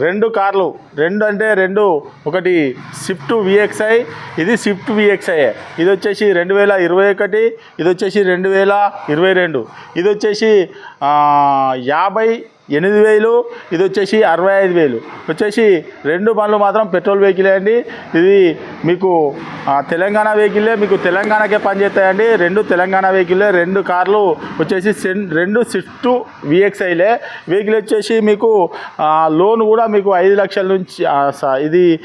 రెండు కార్లు రెండు అంటే రెండు ఒకటి స్విఫ్ట్ విఎక్స్ఐ ఇది స్విఫ్ట్ విఎక్స్ఐ ఇది వచ్చేసి రెండు వేల ఇరవై ఒకటి ఇది వచ్చేసి రెండు వేల ఇరవై రెండు. ఇది వచ్చేసి యాభై ఎనిమిది వేలు ఇది వచ్చేసి అరవై ఐదు వేలు. వచ్చేసి రెండు బండ్లు మాత్రం పెట్రోల్ వెహికలే అండి. ఇది మీకు తెలంగాణ వెహికలే మీకు తెలంగాణకే పనిచేస్తాయండి. రెండు తెలంగాణ వెహికలే రెండు కార్లు వచ్చేసి సెన్- రెండు స్విఫ్ట్ విఎక్స్ఐలే వెహికల్ వచ్చేసి మీకు లోన్ కూడా మీకు ఐదు లక్షల నుంచి స- ఇది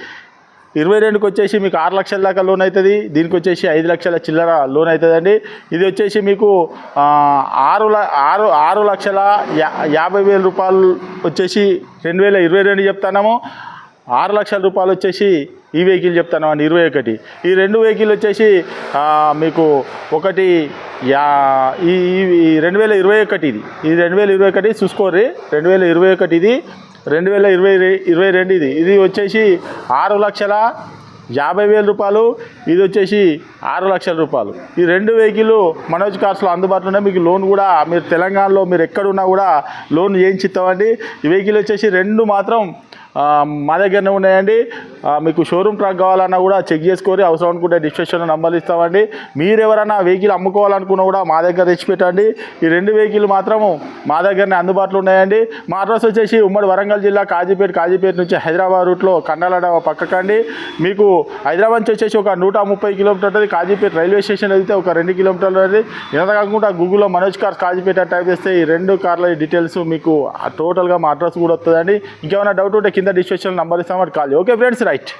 ఇరవై రెండుకి వచ్చేసి మీకు ఆరు లక్షల దాకా లోన్ అవుతుంది. దీనికి వచ్చేసి ఐదు లక్షల చిల్లర లోన్ అవుతుందండి. ఇది వచ్చేసి మీకు ఆరు ల- ఆరు ఆరు లక్షల యా యాభై వేల రూపాయలు వచ్చేసి రెండు వేల ఇరవై రెండు చెప్తున్నాము. ఆరు లక్షల రూపాయలు వచ్చేసి ఈ వెహికల్ చెప్తాను అండి ఇరవై ఒకటి. ఈ రెండు వెహికల్ వచ్చేసి మీకు ఒకటి యా ఈ రెండు వేల ఇరవై ఒకటి ఇది. ఈ రెండు వేల ఇరవై ఒకటి చూసుకోర్రి. రెండు వేల ఇరవై ఒకటి ఇది. రెండు వేల ఇరవై ఇరవై రెండు ఇది. ఇది వచ్చేసి ఆరు లక్షల యాభై వేల రూపాయలు. ఇది వచ్చేసి ఆరు లక్షల రూపాయలు. ఈ రెండు వెహికల్ మనోజ్ కార్స్లో అందుబాటులో ఉన్నాయి. మీకు లోన్ కూడా మీరు తెలంగాణలో మీరు ఎక్కడున్నా కూడా లోన్ చేయించిస్తామండి ఈ వెహికల్ వచ్చేసి రెండు మాత్రం మా దగ్గరనే ఉన్నాయండి. మీకు షోరూమ్ ట్రాక్ కావాలన్నా కూడా చెక్ చేసుకొని అవసరం అనుకుంటే డిస్క్రిప్షన్లో నంబర్లు ఇస్తామండి. మీరు ఎవరైనా వెహికల్ అమ్ముకోవాలనుకున్నా కూడా మా దగ్గర తెచ్చిపెట్టండి ఈ రెండు వెహికల్ మాత్రము మా దగ్గరనే అందుబాటులో ఉన్నాయండి. మా అడ్రస్ వచ్చేసి ఉమ్మడి వరంగల్ జిల్లా కాజీపేట కాజీపేట నుంచి హైదరాబాద్ రూట్లో కండాల పక్కకండి. మీకు హైదరాబాద్ నుంచి వచ్చేసి ఒక నూట ముప్పై కిలోమీటర్ ఉంటుంది. కాజీపేట రైల్వే స్టేషన్ అయితే ఒక రెండు కిలోమీటర్లు ఉంటుంది. ఎంత కాకుండా గూగుల్లో మనోజ్ కార్స్ కాజీపేట టైప్ చేస్తే ఈ రెండు కార్ల డీటెయిల్స్ మీకు టోటల్గా మా అడ్రస్ కూడా వస్తుందండి. ఇంకేమైనా డౌట్ ఉంటే కింద the registration number is our Kali. Okay friends, right.